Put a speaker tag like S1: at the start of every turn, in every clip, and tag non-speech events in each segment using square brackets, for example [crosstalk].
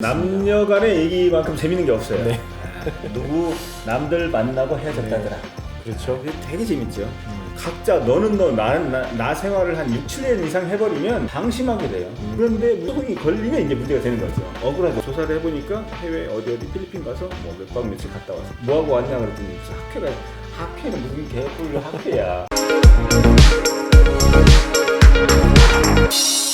S1: 남녀 간의 얘기만큼 재밌는 게 없어요.
S2: 네.
S1: 아, [laughs] 누구 남들 만나고 헤어졌다더라.
S2: 그렇죠.
S1: 이게 되게 재밌죠. 각자 너는 너, 나는 나, 나 생활을 한 6, 7년 이상 해버리면 방심하게 돼요. 그런데 무속이 걸리면 이제 문제가 되는 거죠. 억울하죠. 조사를 해보니까 해외 어디 어디 필리핀 가서 뭐 몇 박 며칠 갔다 와서 뭐하고 왔냐 그랬더니 무슨 학회가 학회는 무슨 개뿔 학회야. [laughs]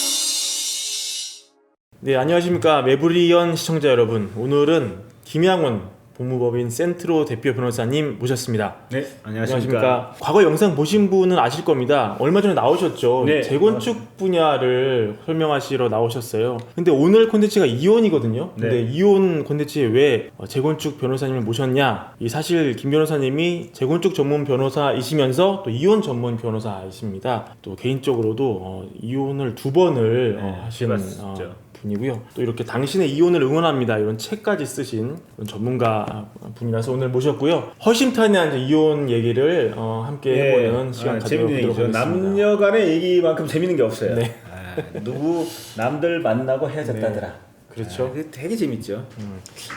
S2: 네, 안녕하십니까. 매부리언 시청자 여러분. 오늘은 김양원 법무법인 센트로 대표 변호사님 모셨습니다.
S1: 네, 안녕하십니까.
S2: 과거 영상 보신 분은 아실 겁니다. 얼마 전에 나오셨죠.
S1: 네,
S2: 재건축 분야를 설명하시러 나오셨어요. 근데 오늘 콘텐츠가 이혼이거든요. 근데
S1: 네.
S2: 이혼 콘텐츠에 왜 어, 재건축 변호사님을 모셨냐? 이 사실 김 변호사님이 재건축 전문 변호사이시면서 또 이혼 전문 변호사이십니다. 또 개인적으로도 어, 이혼을 두 번을 어,
S1: 네,
S2: 하시는
S1: 해봤었죠.
S2: 분이고요. 또 이렇게 당신의 이혼을 응원합니다. 이런 책까지 쓰신 전문가 분이라서 오늘 모셨고요. 허심탄회한 이혼 얘기를 어, 함께 해보는 시간
S1: 아,
S2: 가져보도록. 하겠습니다.
S1: 남녀 간의 얘기만큼 재밌는 게 없어요.
S2: 네.
S1: 아, 누구 남들 만나고 헤어졌다더라.
S2: 그렇죠.
S1: 아, 되게 재밌죠.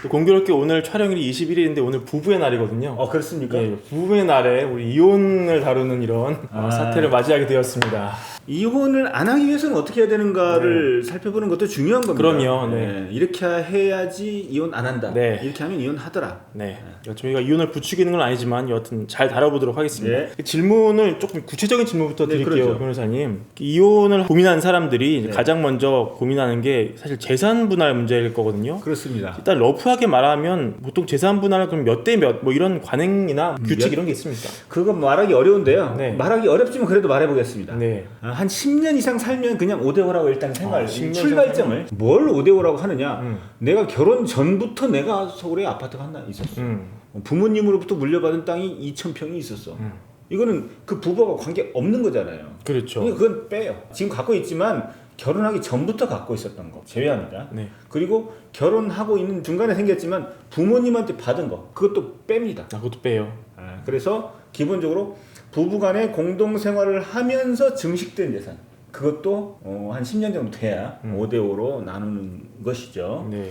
S2: 또 공교롭게 오늘 촬영일이 21일인데 오늘 부부의 날이거든요.
S1: 어 그렇습니까?
S2: 예, 부부의 날에 우리 이혼을 다루는 이런 어,
S1: 아.
S2: 사태를 맞이하게 되었습니다.
S1: 이혼을 안 하기 위해서는 어떻게 해야 되는가를 살펴보는 것도 중요한 겁니다.
S2: 그럼요, 네.
S1: 이렇게 해야지 이혼 안 한다.
S2: 네.
S1: 이렇게 하면 이혼하더라.
S2: 네. 저희가 이혼을 부추기는 건 아니지만 여하튼 잘 다뤄보도록 하겠습니다.
S1: 예.
S2: 그 질문을 조금 구체적인 질문부터
S1: 네,
S2: 드릴게요,
S1: 그러죠.
S2: 변호사님. 이혼을 고민하는 사람들이 이제
S1: 네.
S2: 가장 먼저 고민하는 게 사실 재산 분할 문제일 거거든요.
S1: 그렇습니다.
S2: 일단 러프하게 말하면 보통 재산 분할은 그럼 몇 대 몇 뭐 이런 관행이나 규칙
S1: 몇-
S2: 이런 게 있습니까?
S1: 그거 말하기 어려운데요.
S2: 네.
S1: 말하기 어렵지만 그래도 말해보겠습니다.
S2: 네.
S1: 아, 한 10년 이상 살면 그냥 5대5라고 일단 생각을
S2: 아, 10년
S1: 출발점을 뭘 5대5라고 하느냐
S2: 음.
S1: 내가 결혼 전부터 내가 서울에 아파트가 하나 있었어
S2: 음.
S1: 부모님으로부터 물려받은 땅이 2,000평이 있었어
S2: 음.
S1: 이거는 그 부부가 관계 없는 거잖아요
S2: 그렇죠.
S1: 그러니까 그건 빼요 지금 갖고 있지만 결혼하기 전부터 갖고 있었던 거 제외합니다
S2: 네.
S1: 그리고 결혼하고 있는 중간에 생겼지만 부모님한테 받은 거 그것도 뺍니다
S2: 아, 그것도 빼요.
S1: 아, 그래서 기본적으로 부부간의 공동 생활을 하면서 증식된 재산 그것도 어, 한 10년 정도 돼야
S2: 음.
S1: 5대 5로 나누는 것이죠.
S2: 네.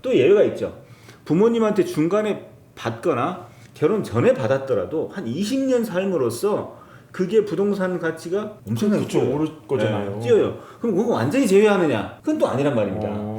S1: 또 예외가 있죠. 부모님한테 중간에 받거나 결혼 전에 받았더라도 한 20년 삶으로써 그게 부동산 가치가 엄청나게.
S2: 오를 거잖아요.
S1: 네, 뛰어요. 그럼 그거 완전히 제외하느냐? 그건 또 아니란 말입니다.
S2: 어.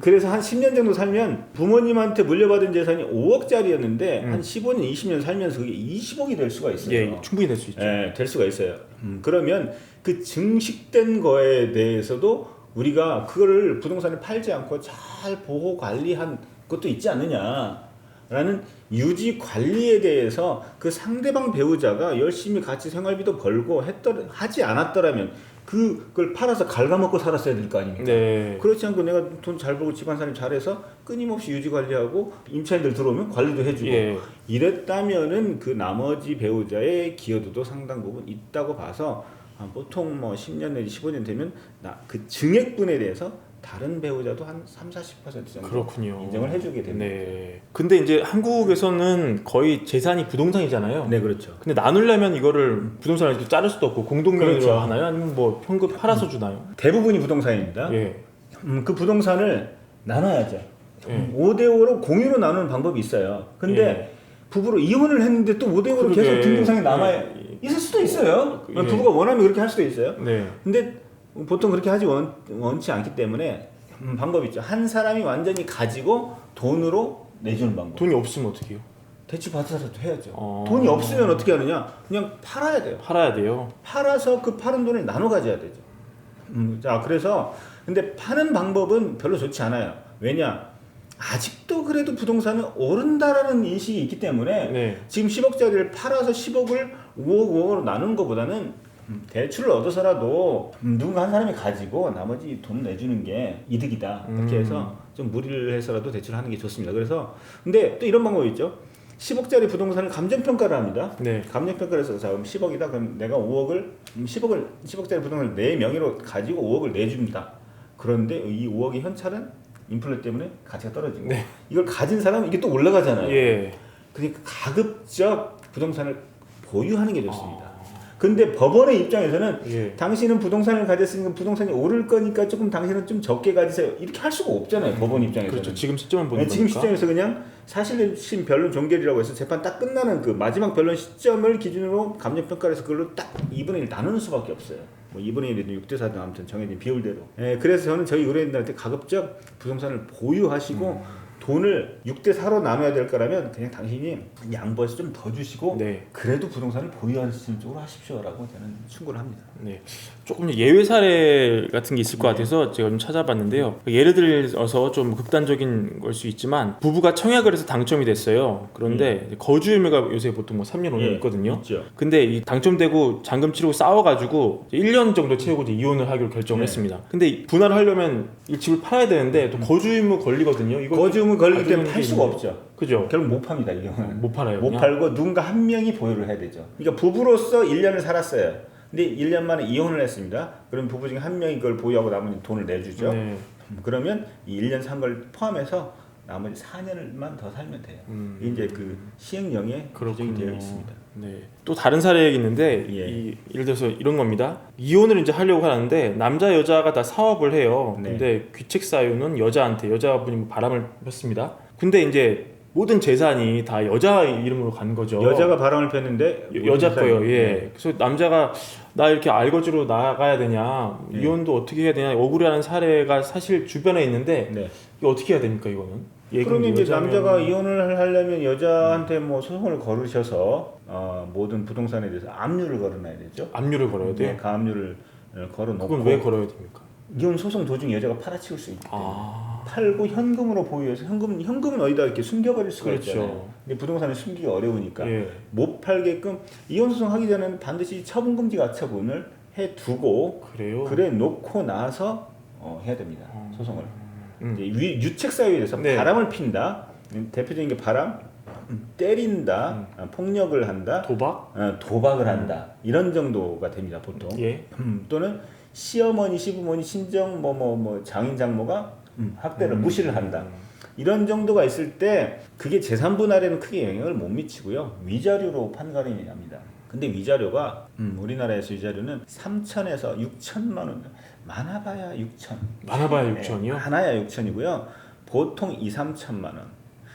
S1: 그래서 한 10년 정도 살면 부모님한테 물려받은 재산이 5억짜리였는데
S2: 음.
S1: 한 15년, 20년 살면서 그게 20억이 될 수가 있어요.
S2: 예, 충분히 될 수 있죠.
S1: 예, 될 수가 있어요. 음, 그러면 그 증식된 거에 대해서도 우리가 그거를 부동산을 팔지 않고 잘 보호 관리한 것도 있지 않느냐라는 유지 관리에 대해서 그 상대방 배우자가 열심히 같이 생활비도 벌고 했더 하지 않았더라면 그걸 팔아서 갉아먹고 살았어야 될 거 아닙니까?
S2: 네.
S1: 그렇지 않고 내가 돈 잘 벌고 집안 살림 잘해서 끊임없이 유지 관리하고 임차인들 들어오면 관리도 해주고
S2: 예.
S1: 이랬다면은 그 나머지 배우자의 기여도도 상당 부분 있다고 봐서 아, 보통 뭐 10년 내지 15년 되면 나 그 증액분에 대해서 다른 배우자도 한 3, 40% 정도
S2: 그렇군요.
S1: 인정을 해주게 됩니다.
S2: 네. 근데 이제 한국에서는 거의 재산이 부동산이잖아요.
S1: 네, 그렇죠.
S2: 근데 나누려면 이거를 부동산을 이렇게 자를 수도 없고 공동명의로
S1: 그렇죠.
S2: 하나요? 아니면 뭐 현금 팔아서 주나요?
S1: 대부분이 부동산입니다.
S2: 예.
S1: 음, 그 부동산을 나눠야죠.
S2: 예.
S1: 5대5로 공유로 나누는 방법이 있어요. 근데
S2: 예.
S1: 부부로 이혼을 했는데 또 5대5로
S2: 그러게.
S1: 계속 등등상에 남아
S2: 예.
S1: 있을 수도 있어요.
S2: 예.
S1: 부부가 원하면 그렇게 할 수도 있어요.
S2: 네.
S1: 근데 보통 그렇게 하지 원, 원치 않기 때문에 음, 방법이 있죠. 한 사람이 완전히 가지고 돈으로 내주는 방법.
S2: 돈이 없으면 어떻게 해요?
S1: 대출 받아서도 해야죠.
S2: 어.
S1: 돈이 없으면 어떻게 하느냐? 그냥 팔아야 돼요.
S2: 팔아야 돼요.
S1: 팔아서 그 파는 돈을 나눠 가져야 되죠. 음, 자, 그래서 근데 파는 방법은 별로 좋지 않아요. 왜냐? 아직도 그래도 부동산은 오른다라는 인식이 있기 때문에
S2: 네.
S1: 지금 10억짜리를 팔아서 10억을 5억 5억으로 나누는 것보다는 음, 대출을 얻어서라도 음, 누군가 한 사람이 가지고 나머지 돈 내주는 게 이득이다 이렇게
S2: 음.
S1: 해서 좀 무리를 해서라도 대출을 하는 게 좋습니다. 그래서 근데 또 이런 방법이 있죠. 10억짜리 부동산을 감정평가를 합니다.
S2: 네.
S1: 감정평가를 해서 자 그럼 10억이다 그럼 내가 5억을 10억을 10억짜리 부동산을 내 명의로 가지고 5억을 내줍니다. 그런데 이 5억의 현찰은 인플레 때문에 가치가 떨어지고
S2: 네.
S1: 이걸 가진 사람은 이게 또 올라가잖아요.
S2: 예.
S1: 그러니까 가급적 부동산을 보유하는 게 좋습니다.
S2: 아.
S1: 근데 법원의 입장에서는
S2: 예.
S1: 당신은 부동산을 가졌으니까 부동산이 오를 거니까 조금 당신은 좀 적게 가지세요. 이렇게 할 수가 없잖아요. 법원 입장에서는.
S2: 그렇죠. 지금 시점을 보는
S1: 네, 지금
S2: 거니까.
S1: 시점에서 그냥 사실심 변론 종결이라고 해서 재판 딱 끝나는 그 마지막 변론 시점을 기준으로 감정 평가를 해서 그걸로 딱 2분의 1 나누는 수밖에 없어요. 뭐 2분의 1이든 6대 4든 아무튼 정해진 비율대로. 예, 그래서 저는 저희 의뢰인들한테 가급적 부동산을 보유하시고
S2: 음.
S1: 돈을 6대 4로 나눠야 될 거라면 그냥 당신이 양보해서 좀 더 주시고
S2: 네.
S1: 그래도 부동산을 보유하시는 쪽으로 하십시오라고 저는 충고를 합니다.
S2: 네. 조금 예외 사례 같은 게 있을
S1: 네.
S2: 것 같아서 제가 좀 찾아봤는데요. 예를 들어서 좀 극단적인 걸 수 있지만 부부가 청약을 해서 당첨이 됐어요. 그런데 거주 의무가 요새 보통 뭐 3년 5년
S1: 음. 예,
S2: 있거든요.
S1: 있죠.
S2: 근데 이 당첨되고 잔금 치르고 싸워가지고 이제 1년 정도 채우고 이제 이혼을 하기로 결정을
S1: 네.
S2: 했습니다. 근데 이 분할을 하려면 이 집을 팔아야 되는데 또 거주 의무 걸리거든요. 이거
S1: 거주음은 걸리기 때문에 팔 수가
S2: 게
S1: 없죠.
S2: 그죠?
S1: 결국 못 팝니다 이 경우는.
S2: 못 팔아요.
S1: 못
S2: 그냥?
S1: 팔고 누군가 한 명이 보유를 해야 되죠. 그러니까 부부로서 1년을 살았어요. 근데 1년 만에 이혼을 했습니다. 그럼 부부 중에 한 명이 그걸 보유하고 나머지 돈을 내주죠.
S2: 네.
S1: 음, 그러면 이 1년 산 걸 포함해서 나머지 4년만 더 살면 돼요.
S2: 음.
S1: 이제 그 시행령에 규정이 되어 있습니다.
S2: 네. 또 다른 사례가 있는데
S1: 예.
S2: 이, 예를 들어서 이런 겁니다. 이혼을 이제 하려고 하는데 남자 여자가 다 사업을 해요.
S1: 네.
S2: 근데 귀책 사유는 여자한테 여자분이 뭐 바람을 폈습니다. 근데 이제 모든 재산이 다 여자 이름으로 간 거죠.
S1: 여자가 바람을 폈는데
S2: 여, 여자.
S1: 사람이-
S2: 예.
S1: 네.
S2: 그래서 남자가 나 이렇게 알거지로 나가야 되냐,
S1: 네.
S2: 이혼도 어떻게 해야 되냐 억울해하는 사례가 사실 주변에 있는데
S1: 네.
S2: 어떻게 해야 됩니까 이거는? 예,
S1: 그러면 이제
S2: 여자면-
S1: 남자가 이혼을 하려면 여자한테 뭐 소송을 걸으셔서 어, 모든 부동산에 대해서 압류를 걸어놔야 되죠.
S2: 압류를 걸어야 돼요.
S1: 네, 그 압류를 어, 걸어놓고
S2: 그건 왜 걸어야 됩니까?
S1: 이혼 소송 도중 여자가 팔아치울 수 있기 때문에
S2: 아,
S1: 팔고 현금으로 보유해서 현금 현금은 어디다 이렇게 숨겨버릴 수가
S2: 그렇죠.
S1: 있잖아요. 근데 부동산을 숨기기 어려우니까
S2: 예.
S1: 못 팔게끔 이혼 소송 하기 전에는 반드시 처분 금지 가처분을 해 두고
S2: 그래요.
S1: 그래 놓고 나서 어, 해야 됩니다.
S2: 어.
S1: 소송을.
S2: 음.
S1: 이제 위, 유책 사유에 대해서
S2: 네.
S1: 바람을 핀다. 음, 대표적인 게 바람, 음, 때린다,
S2: 음.
S1: 아, 폭력을 한다,
S2: 도박?
S1: 어, 도박을 한다. 이런 정도가 됩니다 보통.
S2: 예.
S1: 음, 또는 시어머니, 시부모니, 친정 뭐 뭐 뭐 장인 장모가 음, 학대를 무시를 한다. 이런 정도가 있을 때 그게 재산 분할에는 크게 영향을 못 미치고요. 위자료로 판가름이 납니다. 근데 위자료가 음, 우리나라에서 위자료는 3천에서 6천만 원 많아봐야 6천.
S2: 많아봐야 6천이요?
S1: 많아야 6천이고요. 보통 2, 3천만 원.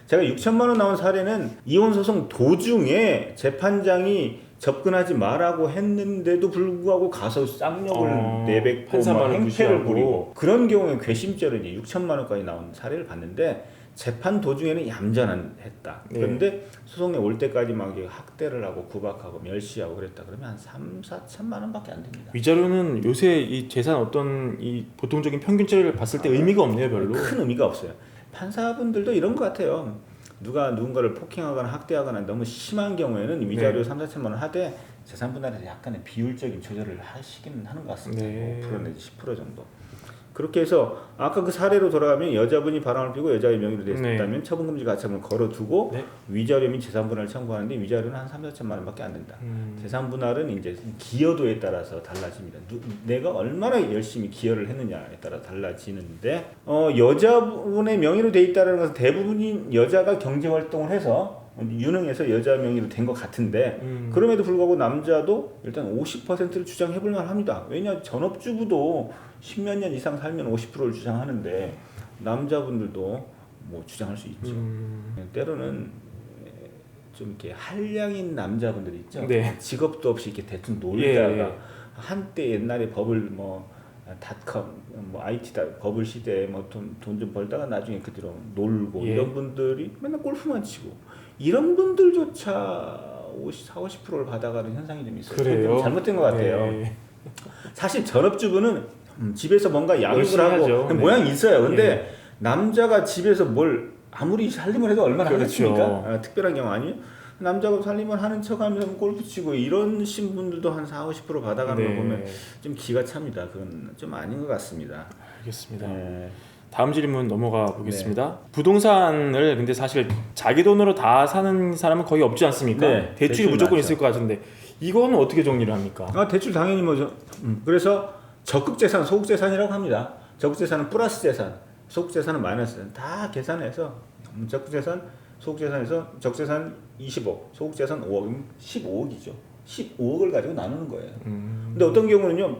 S1: 제가 6천만 원 나온 사례는 이혼 소송 도중에 재판장이 접근하지 말라고 했는데도 불구하고 가서 쌍욕을
S2: 어,
S1: 내뱉고 막 행패를. 부리고 그런 경우에 괘씸죄로 이제 6천만 원까지 나온 사례를 봤는데 재판 도중에는 얌전한 했다.
S2: 네.
S1: 그런데 소송에 올 때까지 막 학대를 하고 구박하고 멸시하고 그랬다. 그러면 한 3, 4천만 원밖에 안 됩니다.
S2: 위자료는 요새 이 재산 어떤 이 보통적인 평균치를 봤을 때 의미가 없네요, 별로.
S1: 큰 의미가 없어요. 판사분들도 이런 것 같아요. 누가 누군가를 폭행하거나 학대하거나 너무 심한 경우에는 위자료
S2: 네.
S1: 3, 4천만 원 하되 재산 분할에서 약간의 비율적인 조절을 하시기는 하는 것 같습니다.
S2: 네.
S1: 5% 내지 10% 정도. 그렇게 해서 아까 그 사례로 돌아가면 여자분이 바람을 피고 여자의 명의로 됐다면 처분금지 가처분을 걸어두고
S2: 네.
S1: 위자료 및 재산 분할을 청구하는데 위자료는 한 3, 4천만 원밖에 안 된다.
S2: 음.
S1: 재산 분할은 이제 기여도에 따라서 달라집니다. 누, 내가 얼마나 열심히 기여를 했느냐에 따라 달라지는데 어, 여자분의 명의로 돼 있다는 것은 대부분이 여자가 경제 활동을 해서 유능해서 여자 명의로 된 것 같은데
S2: 음.
S1: 그럼에도 불구하고 남자도 일단 50%를 주장해 볼 만합니다. 왜냐 전업주부도 십몇 년 이상 살면 50%를 주장하는데 남자분들도 뭐 주장할 수 있죠.
S2: 음.
S1: 때로는 좀 이렇게 한량인 남자분들 있죠.
S2: 네.
S1: 직업도 없이 이렇게 대충
S2: 예,
S1: 놀다가
S2: 예.
S1: 한때 옛날에 버블 뭐 닷컴 뭐 IT 다 버블 시대에 뭐 돈 돈 좀 벌다가 나중에 그 뒤로 놀고
S2: 예.
S1: 이런 분들이 맨날 골프만 치고 이런 분들조차 50, 4, 50%를 받아가는 현상이 좀 있어요.
S2: 그래요.
S1: 좀 잘못된 것 같아요.
S2: 네.
S1: 사실 전업주부는 음, 집에서 뭔가 양육을 하고
S2: 하죠.
S1: 그
S2: 네.
S1: 모양이 있어요. 근데 남자가 집에서 뭘 아무리 살림을 해도 얼마나
S2: 그렇죠.
S1: 하겠습니까? 아, 특별한 경우 아니에요. 남자가 살림을 하는 척하면서 골프 치고 이런 신분들도 한 4, 50% 받아가는 거 보면 좀 기가 찹니다. 그건 좀 아닌 것 같습니다.
S2: 알겠습니다.
S1: 네.
S2: 다음 질문 넘어가 보겠습니다. 부동산을 근데 사실 자기 돈으로 다 사는 사람은 거의 없지 않습니까?
S1: 네,
S2: 대출이
S1: 대출
S2: 무조건
S1: 많죠.
S2: 있을 것 같은데 이거는 어떻게 정리를 합니까?
S1: 아 대출 당연히 뭐죠. 음, 그래서 적극 재산, 소극 재산이라고 합니다. 적극 재산은 플러스 재산, 소극 재산은 마이너스 재산 다 계산해서 음, 적극 재산, 소극 재산에서 적 재산 20억, 소극 재산 5억이면 15억이죠. 15억을 가지고 나누는 거예요.
S2: 음.
S1: 근데 어떤 경우는요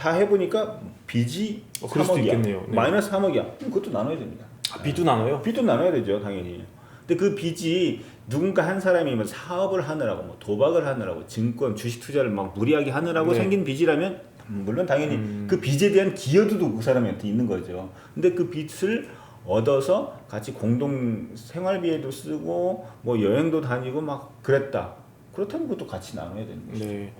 S1: 다 해보니까 빚이
S2: 어, 그럴 수도
S1: 3억이야.
S2: 있겠네요. 네.
S1: 마이너스 3억이야. 그럼 그것도 나눠야 됩니다.
S2: 아, 비도 나눠요?
S1: 빚도 나눠야 되죠, 당연히. 근데 그 빚이 누군가 한 사람이 뭐 사업을 하느라고, 뭐 도박을 하느라고, 증권, 주식 투자를 막 무리하게 하느라고
S2: 네.
S1: 생긴 빚이라면 음, 물론 당연히
S2: 음.
S1: 그 빚에 대한 기여도도 그 사람한테 있는 거죠. 근데 그 빚을 얻어서 같이 공동 생활비에도 쓰고 뭐 여행도 다니고 막 그랬다. 그렇다면 그것도 같이 나눠야 되는 거죠.
S2: 네.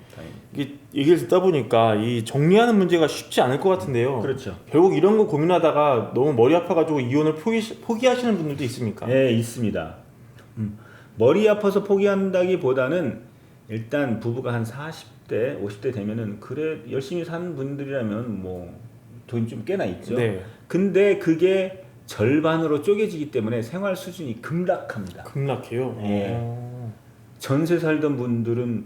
S2: 이게 얘기를 듣다 보니까 이 정리하는 문제가 쉽지 않을 것 같은데요.
S1: 그렇죠.
S2: 결국 이런 거 고민하다가 너무 머리 아파가지고 이혼을 포기, 포기하시는 분들도 있습니까?
S1: 네, 있습니다. 음, 머리 아파서 포기한다기보다는 일단 부부가 한 40대, 50대 되면은 그래 열심히 사는 분들이라면 뭐 돈이 좀 꽤나 있죠.
S2: 네.
S1: 근데 그게 절반으로 쪼개지기 때문에 생활 수준이 급락합니다.
S2: 급락해요.
S1: 예.
S2: 어.
S1: 전세 살던 분들은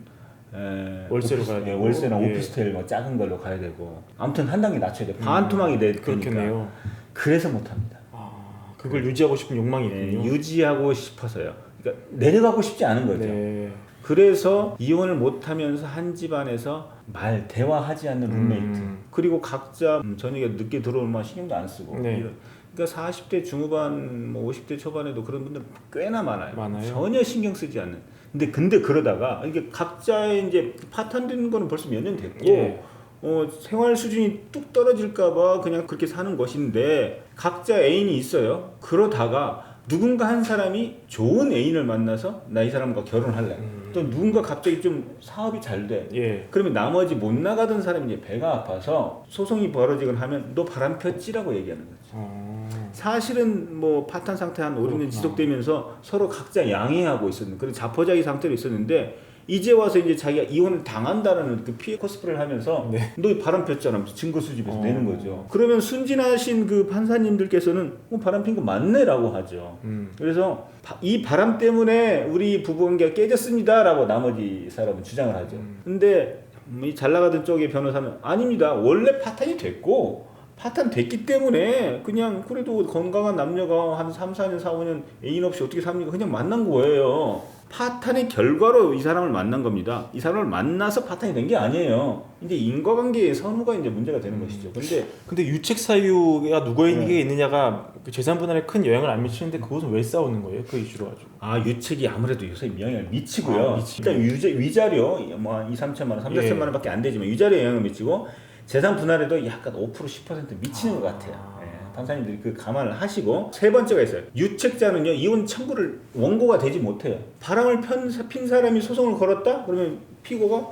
S1: 에,
S2: 월세로
S1: 오피스-
S2: 가야
S1: 예,
S2: 되고,
S1: 월세나
S2: 예.
S1: 오피스텔 뭐 작은 걸로 가야 되고 아무튼 한 단계 낮춰야 돼. 반 토막이 돼. 그러니까
S2: 그렇겠네요.
S1: 그래서 못 합니다.
S2: 아, 그걸 유지하고 싶은 욕망이
S1: 예,
S2: 있군요.
S1: 유지하고 싶어서요. 그러니까 내려가고 싶지 않은 거죠.
S2: 네.
S1: 그래서 이혼을 못하면서 한 집안에서 말 대화하지 않는 룸메이트
S2: 음.
S1: 그리고 각자 음, 저녁에 늦게 들어오면 신경도 안 쓰고
S2: 네.
S1: 이런. 그러니까 40대 중후반 뭐 50대 초반에도 그런 분들 꽤나 많아요.
S2: 많아요.
S1: 전혀 신경 쓰지 않는. 근데 근데 그러다가 이게 각자의 이제 파탄되는 거는 벌써 몇 년 됐고
S2: 예.
S1: 어, 생활 수준이 뚝 떨어질까봐 그냥 그렇게 사는 것인데 각자 애인이 있어요. 그러다가 누군가 한 사람이 좋은 애인을 만나서 나 이 사람과 결혼할래.
S2: 음.
S1: 또 누군가 갑자기 좀 사업이 잘 돼.
S2: 예.
S1: 그러면 나머지 못 나가던 사람이 이제 배가 아파서 소송이 벌어지거나 하면 너 바람 폈지라고 얘기하는 거죠.
S2: 어.
S1: 사실은 뭐 파탄 상태 한 5, 6년
S2: 그렇구나.
S1: 지속되면서 서로 각자 양해하고 있었는 그런 자포자기 상태로 있었는데 이제 와서 이제 자기가 이혼을 당한다라는 그 피해 코스프레를 하면서
S2: 네.
S1: 너 바람 폈잖아 증거 수집해서
S2: 어.
S1: 내는 거죠. 그러면 순진하신 그 판사님들께서는 어, 바람 핀 거 맞네라고 하죠.
S2: 음.
S1: 그래서 바- 이 바람 때문에 우리 부부관계가 깨졌습니다라고 나머지 사람은 주장을 하죠.
S2: 음.
S1: 근데 음, 이잘 나가던 쪽의 변호사는 아닙니다. 원래 파탄이 됐고 파탄 됐기 때문에 그냥 그래도 건강한 남녀가 한 3, 4년, 4, 5년 애인 없이 어떻게 삽니까? 그냥 만난 거예요. 파탄의 결과로 이 사람을 만난 겁니다. 이 사람을 만나서 파탄이 된 게 아니에요. 이제 인과관계의 선후가 이제 문제가 되는 것이죠. 근데
S2: 근데 유책 사유가 누구에게
S1: 네.
S2: 있느냐가 그 재산 분할에 큰 영향을 안 미치는데 그것은 왜 싸우는 거예요? 그 이슈로 가지고.
S1: 아 유책이 아무래도 요새 영향을 미치고요.
S2: 아.
S1: 일단 유자, 위자료 뭐한 2, 3천만 원, 3,
S2: 예.
S1: 4천만 원밖에 안 되지만 위자료 영향을 미치고 재산 분할에도 약간 5% 10% 미치는
S2: 아.
S1: 것 같아요. 예, 판사님들이 그 감안을 하시고 세 번째가 있어요. 유책자는요 이혼 청구를 원고가 되지 못해요. 바람을 편, 핀 사람이 소송을 걸었다? 그러면 피고가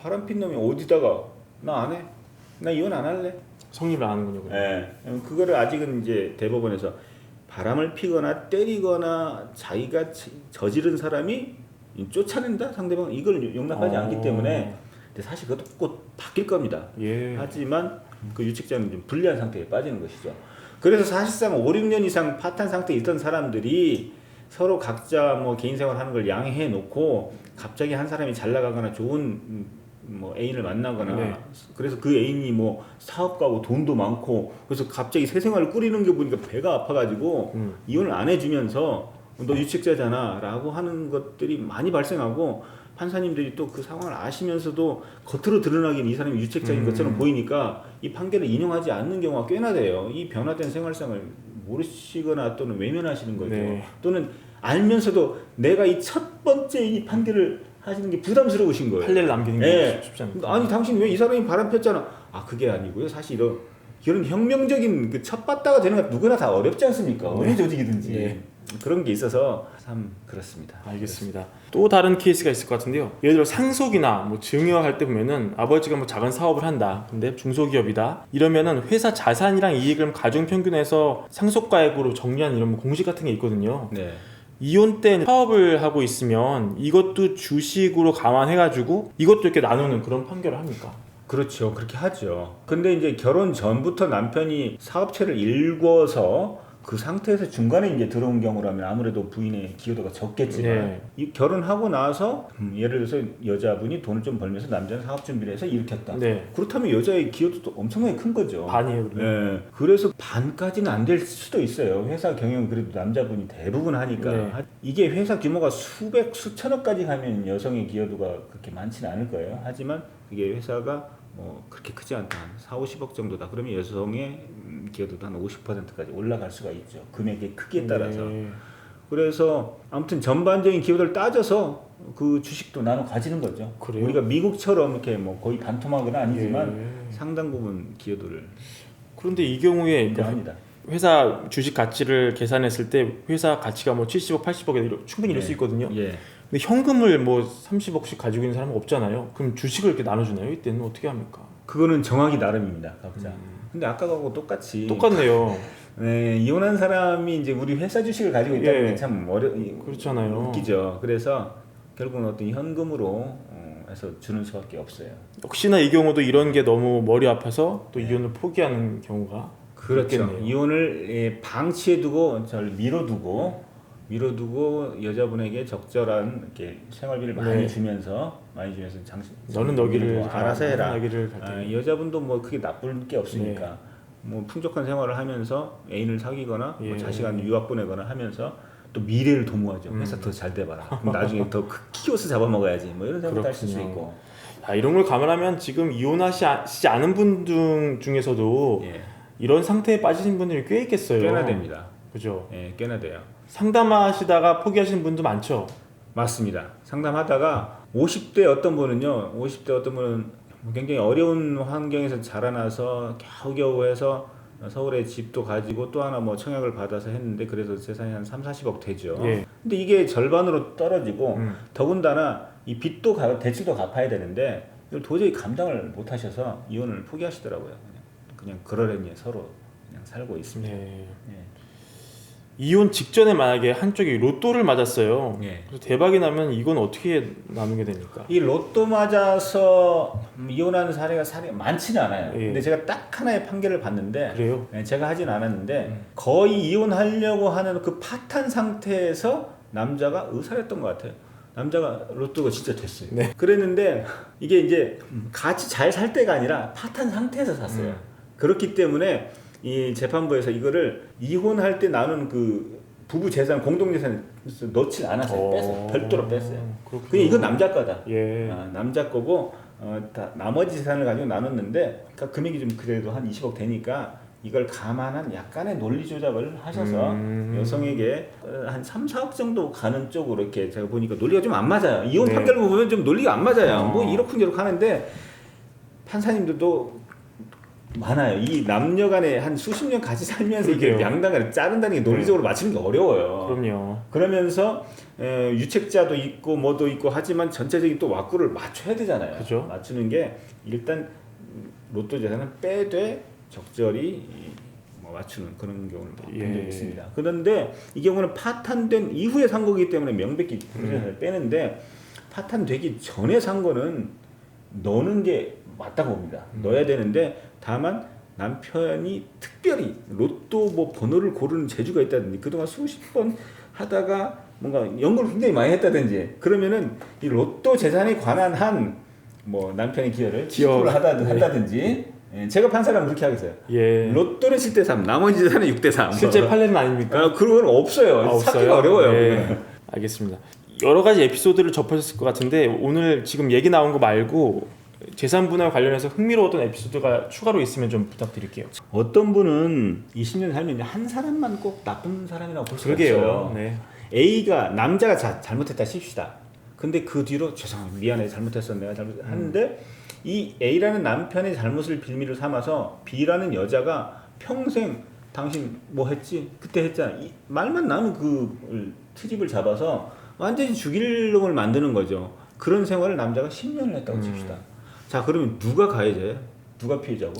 S1: 바람 핀 놈이 어디다가 나 안 해? 나 이혼 안 할래?
S2: 성립을 안 하는군요.
S1: 예. 그거를 아직은 이제 대법원에서 바람을 피거나 때리거나 자기가 치- 저지른 사람이 쫓아낸다 상대방 이걸 용납하지
S2: 어.
S1: 않기 때문에 근데 사실 그것도 곧 바뀔 겁니다.
S2: 예.
S1: 하지만 그 유책자는 좀 불리한 상태에 빠지는 것이죠. 그래서 사실상 5, 6년 이상 파탄 상태에 있던 사람들이 서로 각자 뭐 개인 생활 하는 걸 양해해 놓고 갑자기 한 사람이 잘 나가거나 좋은 음, 뭐 애인을 만나거나
S2: 네.
S1: 그래서 그 애인이 뭐 사업가고 돈도 많고 그래서 갑자기 새 생활을 꾸리는 게 보니까 배가 아파가지고
S2: 음.
S1: 이혼을 안 해주면서 너 유책자잖아라고 하는 것들이 많이 발생하고 판사님들이 또 그 상황을 아시면서도 겉으로 드러나긴 이 사람이 유책자인
S2: 음.
S1: 것처럼 보이니까 이 판결을 인용하지 않는 경우가 꽤나 돼요. 이 변화된 생활상을 모르시거나 또는 외면하시는 거죠.
S2: 네.
S1: 또는 알면서도 내가 이 첫 번째 이 판결을 하시는 게 부담스러우신 거예요.
S2: 판례를 남기는 게
S1: 예.
S2: 쉽지 않다.
S1: 아니 당신 왜 이 사람이 바람 폈잖아. 아 그게 아니고요. 사실 이런 이런 혁명적인 그 첫바다가 되는 건 누구나 다 어렵지 않습니까? 어느 조직이든지
S2: 네.
S1: 그런 게 있어서 참 그렇습니다.
S2: 알겠습니다. 또 다른 케이스가 있을 것 같은데요. 예를 들어 상속이나 뭐 증여할 때 보면은 아버지가 뭐 작은 사업을 한다. 근데 중소기업이다. 이러면은 회사 자산이랑 이익을 가중 평균해서 상속가액으로 정리하는 이런 뭐 공식 같은 게 있거든요.
S1: 네.
S2: 이혼 때 사업을 하고 있으면 이것도 주식으로 감안해가지고 이것도 이렇게 나누는 그런 판결을 합니까?
S1: 그렇죠. 그렇게 하죠. 근데 이제 결혼 전부터 남편이 사업체를 일궈서 그 상태에서 중간에 이제 들어온 경우라면 아무래도 부인의 기여도가 적겠지만
S2: 네.
S1: 이 결혼하고 나서 음, 예를 들어서 여자분이 돈을 좀 벌면서 남자는 사업 준비를 해서 일으켰다.
S2: 네.
S1: 그렇다면 여자의 기여도도 엄청나게 큰 거죠.
S2: 반이에요. 그러면.
S1: 예, 그래서 반까지는 안 될 수도 있어요. 회사 경영은 그래도 남자분이 대부분 하니까
S2: 네.
S1: 하- 이게 회사 규모가 수백 수천억까지 가면 여성의 기여도가 그렇게 많지는 않을 거예요. 하지만 이게 회사가 뭐 그렇게 크지 않다 한 4, 50억 정도다. 그러면 여성의 음, 기여도도 한 50%까지 올라갈 수가 있죠. 금액의 크기에 따라서.
S2: 네.
S1: 그래서 아무튼 전반적인 기여도를 따져서 그 주식도 나눠 가지는 거죠.
S2: 그래요?
S1: 우리가 미국처럼 이렇게 뭐 거의 반토막은 아니지만
S2: 예.
S1: 상당 부분 기여도를
S2: 그런데 이 경우에 그
S1: 인정합니다.
S2: 회사 주식 가치를 계산했을 때 회사 가치가 뭐 70억, 80억에 충분히 이럴
S1: 네.
S2: 수 있거든요.
S1: 예.
S2: 근데 현금을 뭐 30억씩 가지고 있는 사람은 없잖아요. 그럼 주식을 이렇게 나눠주나요? 이때는 어떻게 합니까?
S1: 그거는 정하기 나름입니다, 각자. 근데 아까하고 똑같이
S2: 음. 똑같네요. [laughs]
S1: 네, 이혼한 사람이 이제 우리 회사 주식을 가지고 있다는
S2: 예.
S1: 게참 어려
S2: 그렇잖아요.
S1: 웃기죠. 그래서 결국은 어떤 현금으로 어, 해서 주는 수밖에 없어요.
S2: 혹시나 이 경우도 이런 게 너무 머리 아파서 또
S1: 네.
S2: 이혼을 포기하는 경우가
S1: 그렇죠.
S2: 있겠네요.
S1: 이혼을 예, 방치해두고 저를 미뤄두고 미뤄두고 여자분에게 적절한 이렇게 생활비를 많이
S2: 네.
S1: 주면서 많이 주면서 장시
S2: 너는 너기를
S1: 뭐 알아서 해라.
S2: 갈게.
S1: 아, 여자분도 뭐 크게 나쁠 게 없으니까
S2: 네.
S1: 뭐 풍족한 생활을 하면서 애인을 사귀거나 뭐
S2: 예.
S1: 자식한테 유학 보내거나 하면서 또 미래를 도모하죠.
S2: 음.
S1: 회사 더 잘 돼봐라. [laughs] 나중에 더 크- 키워서 잡아먹어야지. 뭐 이런 생각도 할수
S2: 그렇군요.
S1: 있고.
S2: 아, 이런 걸 감안하면 지금 이혼하시지 않은 분들 중에서도
S1: 예,
S2: 이런 상태에 빠지신 분들이 꽤 있겠어요.
S1: 꽤나 됩니다.
S2: 그죠?
S1: 예, 꽤나 돼요.
S2: 상담하시다가 포기하시는 분도 많죠.
S1: 맞습니다. 상담하다가 50대 어떤 분은요, 50대 어떤 분은 굉장히 어려운 환경에서 자라나서 겨우겨우 해서 서울에 집도 가지고 또 하나 뭐 청약을 받아서 했는데 그래서 재산이 한 3, 40억 되죠.
S2: 예.
S1: 근데 이게 절반으로 떨어지고
S2: 음.
S1: 더군다나 이 빚도 가, 대출도 갚아야 되는데 이걸 도저히 감당을 못 하셔서 이혼을 포기하시더라고요. 그냥, 그냥 그러려니 서로 그냥 살고 있습니다.
S2: 네.
S1: 예.
S2: 이혼 직전에 만약에 한쪽이 로또를 맞았어요.
S1: 예.
S2: 그래서 대박이 나면 이건 어떻게 나누게 됩니까?
S1: 이 로또 맞아서 음, 이혼하는 사례가 사례 많지는 않아요.
S2: 예.
S1: 근데 제가 딱 하나의 판결을 봤는데
S2: 그래요?
S1: 네, 제가 하진 않았는데
S2: 음.
S1: 거의 이혼하려고 하는 그 파탄 상태에서 남자가 의사했던 것 같아요. 남자가 로또가 진짜 됐어요.
S2: 네.
S1: 그랬는데 이게 이제 같이 잘 살 때가 아니라 파탄 상태에서 샀어요.
S2: 음.
S1: 그렇기 때문에 이 재판부에서 이거를 이혼할 때 나눈 그 부부 재산 공동 재산 넣지 않았어요. 뺐어요. 별도로 뺐어요.
S2: 그렇군요.
S1: 그냥 이건 남자 거다.
S2: 예.
S1: 아, 남자 거고 어, 다, 나머지 재산을 가지고 나눴는데 그러니까 금액이 좀 그래도 한 20억 되니까 이걸 감안한 약간의 논리 조작을 하셔서
S2: 음.
S1: 여성에게 어, 한 3, 4억 정도 가는 쪽으로 이렇게 제가 보니까 논리가 좀 안 맞아요. 이혼
S2: 네.
S1: 판결 보면 좀 논리가 안 맞아요.
S2: 어.
S1: 뭐 이렇쿵저렇쿵 하는데 판사님들도 많아요. 이 남녀 간에 한 수십 년 같이 살면서 이게
S2: 그러게요.
S1: 양당을 자른다는 게 논리적으로 맞추는 게 어려워요.
S2: 그럼요.
S1: 그러면서 에, 유책자도 있고 뭐도 있고 하지만 전체적인 또 왁구를 맞춰야 되잖아요.
S2: 그죠.
S1: 맞추는 게 일단 음, 로또 재산은 빼되 적절히 이, 뭐 맞추는 그런 경우를 본 적이
S2: 예.
S1: 있습니다. 그런데 이 경우는 파탄된 이후에 산 거기 때문에 명백히
S2: 음.
S1: 그 재산을 빼는데 파탄되기 전에 산 거는 넣는 게 맞다고 봅니다.
S2: 음.
S1: 넣어야 되는데 다만 남편이 특별히 로또 뭐 번호를 고르는 재주가 있다든지 그동안 수십 번 하다가 뭔가 연구를 굉장히 많이 했다든지 그러면은 이 로또 재산에 관한 한 뭐 남편의 기여를
S2: 기여.
S1: 10% 하다,
S2: 네.
S1: 한다든지 예, 제가 판사라면 그렇게 하겠어요.
S2: 예.
S1: 로또는 7대 3, 나머지 재산은 6대 3.
S2: 실제 판례는 아닙니까?
S1: 아, 그런 건 없어요.
S2: 아,
S1: 찾기가 어려워요.
S2: 네.
S1: 그거는.
S2: 알겠습니다. 여러 가지 에피소드를 접하셨을 것 같은데 오늘 지금 얘기 나온 거 말고 재산 분할 관련해서 흥미로웠던 에피소드가 추가로 있으면 좀 부탁드릴게요.
S1: 어떤 분은 20년 살면 한 사람만 꼭 나쁜 사람이라고 볼 수가
S2: 그러게요.
S1: 없어요.
S2: 네.
S1: A가 남자가 자, 잘못했다 칩시다. 근데 그 뒤로 죄송합니다. 미안해. 잘못했어. 내가 잘못 하는데 이 A라는 남편의 잘못을 빌미로 삼아서 B라는 여자가 평생 당신 뭐 했지? 그때 했잖아. 이 말만 나면 그 트집을 잡아서 완전히 죽일 놈을 만드는 거죠. 그런 생활을 남자가 10년을 했다고 칩시다. 자, 그러면 누가 가해자예요? 누가 피해자고?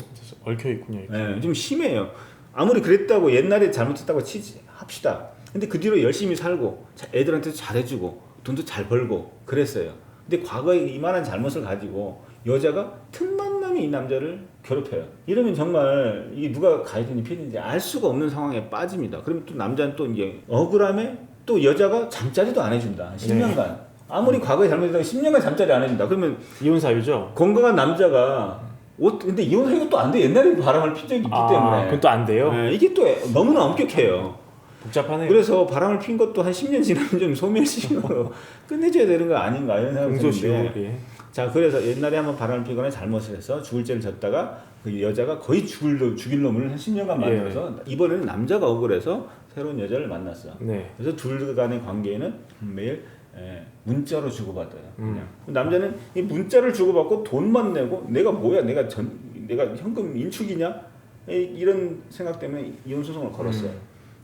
S2: 얽혀 있군요.
S1: 네, 좀 심해요. 아무리 그랬다고 옛날에 잘못했다고 치지 합시다. 근데 그 뒤로 열심히 살고 자- 애들한테 잘해주고 돈도 잘 벌고 그랬어요. 근데 과거에 이만한 잘못을 가지고 여자가 틈만 나면 10년이 이 남자를 괴롭혀요. 이러면 정말 이게 누가 가해든지 피해든지 알 수가 없는 상황에 빠집니다. 그러면 또 남자는 또 이제 억울함에 또 여자가 잠자리도 안 해준다. 10년간. 아무리 과거에 잘못했다고 10년간 잠자리 안 해준다. 그러면
S2: 이혼 사유죠.
S1: 건강한 남자가 옷 근데 이혼하기가 또 안 돼. 옛날에 바람을 핀 적이 있기
S2: 아,
S1: 때문에.
S2: 그건 또 안 돼요.
S1: 네, 이게 또 너무나 엄격해요.
S2: 복잡하네요.
S1: 그래서 바람을 핀 것도 한 10년 지나면 좀 소멸시효로 [laughs] 끝내줘야 되는 거 아닌가 이런 생각이
S2: 공소시효.
S1: 드는데
S2: 예.
S1: 자 그래서 옛날에 한번 바람을 피거나 잘못을 해서 죽을 죄를 졌다가 그 여자가 거의 죽을 놈- 죽일 놈을 한 10년간 만들어서 이번에는 남자가 억울해서 새로운 여자를 만났어.
S2: 네.
S1: 그래서 둘 간의 관계는 매일 예, 문자로 주고받아요. 그냥 남자는 이 문자를 주고받고 돈만 내고 내가 뭐야 내가 전 내가 현금 인축이냐 이- 이런 생각 때문에 이혼 소송을 걸었어요.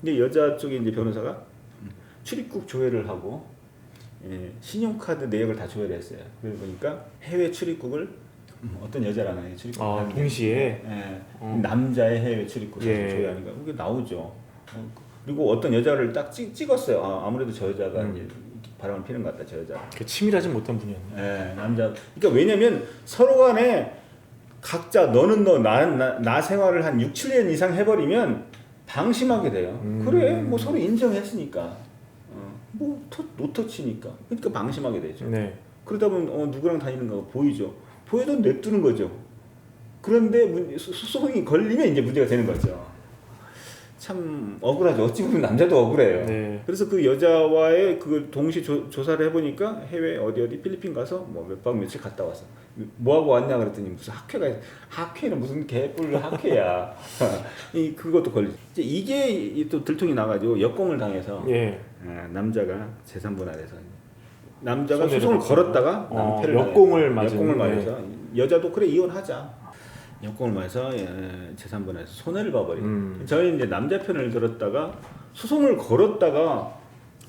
S1: 근데 여자 쪽에 이제 변호사가 음, 출입국 조회를 하고 예, 신용카드 내역을 다 조회를 했어요. 그러고 보니까 해외 출입국을 음, 어떤 여자랑 해 출입국
S2: 아, 동시에
S1: 예,
S2: 어.
S1: 남자의 해외 출입국
S2: 예.
S1: 조회하니까 그게 나오죠. 어, 그리고 어떤 여자를 딱 찍, 찍었어요. 아, 아무래도 저 여자가
S2: 음.
S1: 이제 바람을 피는 것 같다. 저 여자.
S2: 그 치밀하지 못한 분이었네.
S1: 예, 남자. 그러니까 왜냐면 서로 간에 각자 너는 너, 나는 나, 나 생활을 한 6, 7년 이상 해버리면 방심하게 돼요.
S2: 음.
S1: 그래, 뭐 서로 인정했으니까. 어, 뭐 터, 노터치니까. 그러니까 방심하게 되죠.
S2: 네.
S1: 그러다 보면 어, 누구랑 다니는 거 보이죠. 보여도 냅두는 거죠. 그런데 문, 소송이 걸리면 이제 문제가 되는 거죠. 참 억울하죠. 어찌 보면 남자도 억울해요.
S2: 네.
S1: 그래서 그 여자와의 그 동시 조, 조사를 해보니까 해외 어디 어디 필리핀 가서 뭐 몇 박 며칠 갔다 왔어. 뭐 하고 왔냐 그랬더니 무슨 학회가 있- 학회는 무슨 개뿔 학회야. [laughs] 이 그것도 걸리. 이제 이게 이또 들통이 나가지고 역공을 당해서
S2: 예.
S1: 아, 남자가 재산 분할해서 남자가 소송을. 걸었다가
S2: 어,
S1: 낭패를
S2: 역공을 맞은,
S1: 역공을
S2: 네.
S1: 맞아서 여자도 그래 이혼하자. 역공을 맞아서 예, 재산 분할해서 손해를 봐버리고
S2: 음.
S1: 저희 이제 남자 편을 들었다가 소송을 걸었다가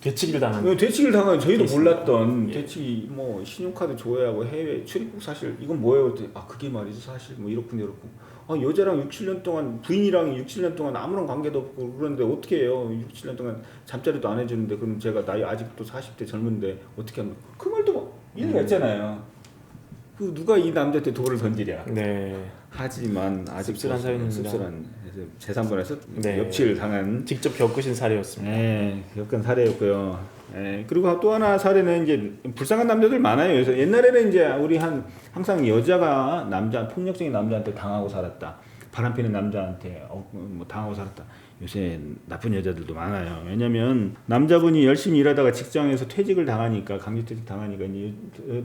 S2: 되치기를 당한.
S1: 어, 되치기를 당한 저희도. 몰랐던
S2: 예.
S1: 되치기 뭐 신용카드 조회하고 해외 출입국 사실 이건 뭐예요? 아 그게 말이지 사실 뭐 이렇군 이렇군. 아 여자랑 6, 7년 동안 부인이랑 6, 7년 동안 아무런 관계도 없고 그러는데 어떻게 해요? 6, 7년 동안 잠자리도 안 해주는데 그럼 제가 나이 아직도 40대 젊은데 어떻게 하면 그 말도 뭐 일리가 있잖아요. 그 누가 이 남자한테 돌을 던지랴.
S2: 네.
S1: 하지만 아직
S2: 씁쓸한 사연입니다.
S1: 씁쓸한 재산분에서
S2: 네.
S1: 엽치를 당한
S2: 직접 겪으신 사례였습니다.
S1: 네, 겪은 사례였고요. 예, 그리고 또 하나 사례는 이제 불쌍한 남자들 많아요. 그래서 옛날에는 이제 우리 한 항상 여자가 남자 폭력적인 남자한테 당하고 살았다. 바람피는 남자한테 어, 뭐 당하고 살았다. 요새 나쁜 여자들도 많아요. 왜냐면 남자분이 열심히 일하다가 직장에서 퇴직을 당하니까 강제퇴직 당하니까 이제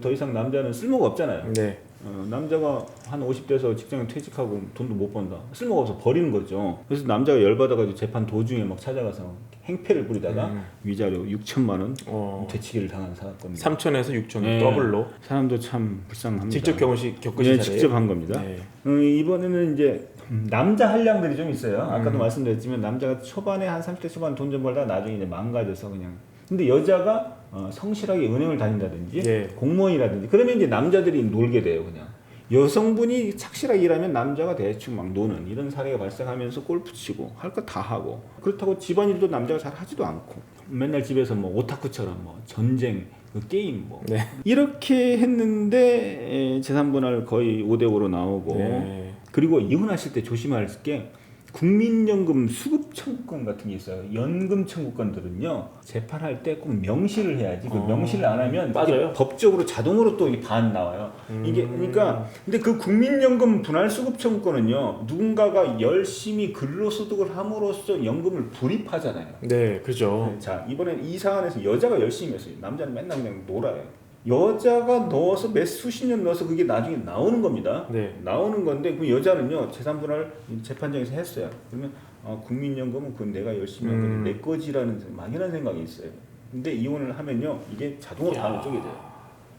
S1: 더 이상 남자는 쓸모가 없잖아요.
S2: 네.
S1: 어, 남자가 한 50대에서 직장에 퇴직하고 돈도 못 번다. 쓸모가 없어 버리는 거죠. 그래서 남자가 열받아가지고 재판 도중에 막 찾아가서 행패를 부리다가
S2: 음.
S1: 위자료 6천만 원
S2: 어.
S1: 되치기를 당한 사건입니다.
S2: 3천에서 6천
S1: 네.
S2: 더블로
S1: 사람도 참 불쌍합니다.
S2: 직접 경험시 겪으신
S1: 네. 직접 한 겁니다.
S2: 네.
S1: 어, 이번에는 이제 음, 남자 한량들이 좀 있어요. 아까도
S2: 음.
S1: 말씀드렸지만 남자가 초반에 한 30대 초반 돈 좀 벌다가 나중에 이제 망가져서 그냥. 근데 여자가 어, 성실하게 은행을 다닌다든지
S2: 네.
S1: 공무원이라든지 그러면 이제 남자들이 놀게 돼요, 그냥. 여성분이 착실하게 일하면 남자가 대충 막 노는 이런 사례가 발생하면서 골프 치고 할 거 다 하고 그렇다고 집안일도 남자가 잘 하지도 않고 맨날 집에서 뭐 오타쿠처럼 뭐 전쟁 그 게임 뭐
S2: 네.
S1: 이렇게 했는데 에, 재산 분할 거의 5대 5로 나오고
S2: 네.
S1: 그리고 이혼하실 때 조심할 게 국민연금 수급 청구권 같은 게 있어요. 연금 청구권들은요 재판할 때 꼭 명시를 해야지. 그
S2: 어.
S1: 명시를 안 하면? 이게 법적으로 자동으로 또 이 반 나와요. 이게
S2: 음.
S1: 그러니까 근데 그 국민연금 분할 수급 청구권은요 누군가가 열심히 근로소득을 함으로써 연금을 불입하잖아요.
S2: 네, 그죠.
S1: 자 이번엔 이 사안에서 여자가 열심히 했어요. 남자는 맨날 그냥 놀아요. 여자가 넣어서 몇 수십 년 넣어서 그게 나중에 나오는 겁니다.
S2: 네.
S1: 나오는 건데 그 여자는요 재산분할 재판장에서 했어요. 그러면 어, 국민연금은 그건 내가 열심히
S2: 음.
S1: 내 거지라는 막연한 생각이 있어요. 근데 이혼을 하면요 이게 자동으로
S2: 야.
S1: 반쪽이 돼요.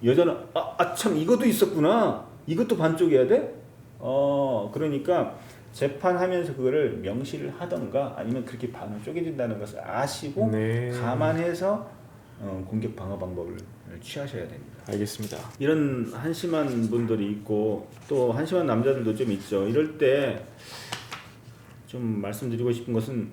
S1: 여자는 아참 이것도 있었구나. 이것도 반쪽이야 돼? 어 그러니까 재판하면서 그거를 명시를 하던가 아니면 그렇게 반을 쪼개진다는 것을 아시고
S2: 네.
S1: 감안해서 어, 공격 방어 방법을 취하셔야 됩니다.
S2: 알겠습니다.
S1: 이런 한심한 분들이 있고 또 한심한 남자들도 좀 있죠. 이럴 때 좀 말씀드리고 싶은 것은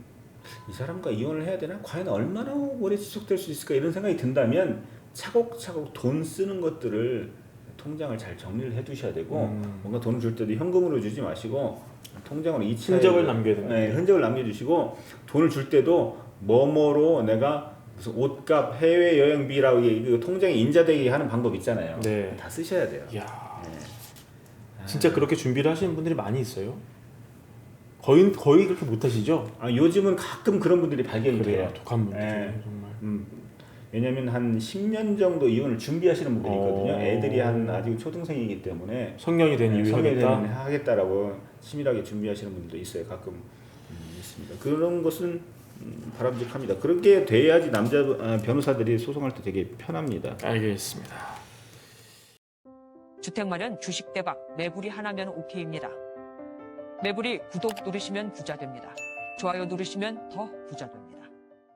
S1: 이 사람과 이혼을 해야 되나? 과연 얼마나 오래 지속될 수 있을까? 이런 생각이 든다면 차곡차곡 돈 쓰는 것들을 통장을 잘 정리를 해두셔야 되고
S2: 음.
S1: 뭔가 돈을 줄 때도 현금으로 주지 마시고 통장으로 이체
S2: 흔적을 남겨야 됩니다.
S1: 네, 흔적을 남겨주시고 돈을 줄 때도 뭐뭐로 내가 무슨 옷값 해외 여행비라고 이게 그 통장에 인자되게 하는 방법 있잖아요.
S2: 네.
S1: 다 쓰셔야 돼요.
S2: 이야,
S1: 네.
S2: 진짜 그렇게 준비를 하시는 분들이 많이 있어요. 거의 거의 그렇게 못 하시죠?
S1: 아, 요즘은 가끔 그런 분들이 발견이
S2: 그래요.
S1: 돼요.
S2: 독한 분들
S1: 네.
S2: 정말.
S1: 음, 왜냐면 한 10년 정도 이혼을 준비하시는 분들이 있거든요.
S2: 어.
S1: 애들이 한 아직 초등생이기 때문에
S2: 성년이 된
S1: 네,
S2: 이후에
S1: 되면
S2: 하겠다.
S1: 하겠다라고 치밀하게 준비하시는 분들도 있어요. 가끔 음, 있습니다. 그런 것은 음, 바람직합니다. 그렇게 돼야지 남자 아, 변호사들이 소송할 때 되게 편합니다.
S2: 알겠습니다.
S3: 주택 마련 주식 대박 매불이 하나면 오케이입니다. 매불이 구독 누르시면 부자 됩니다. 좋아요 누르시면 더 부자 됩니다.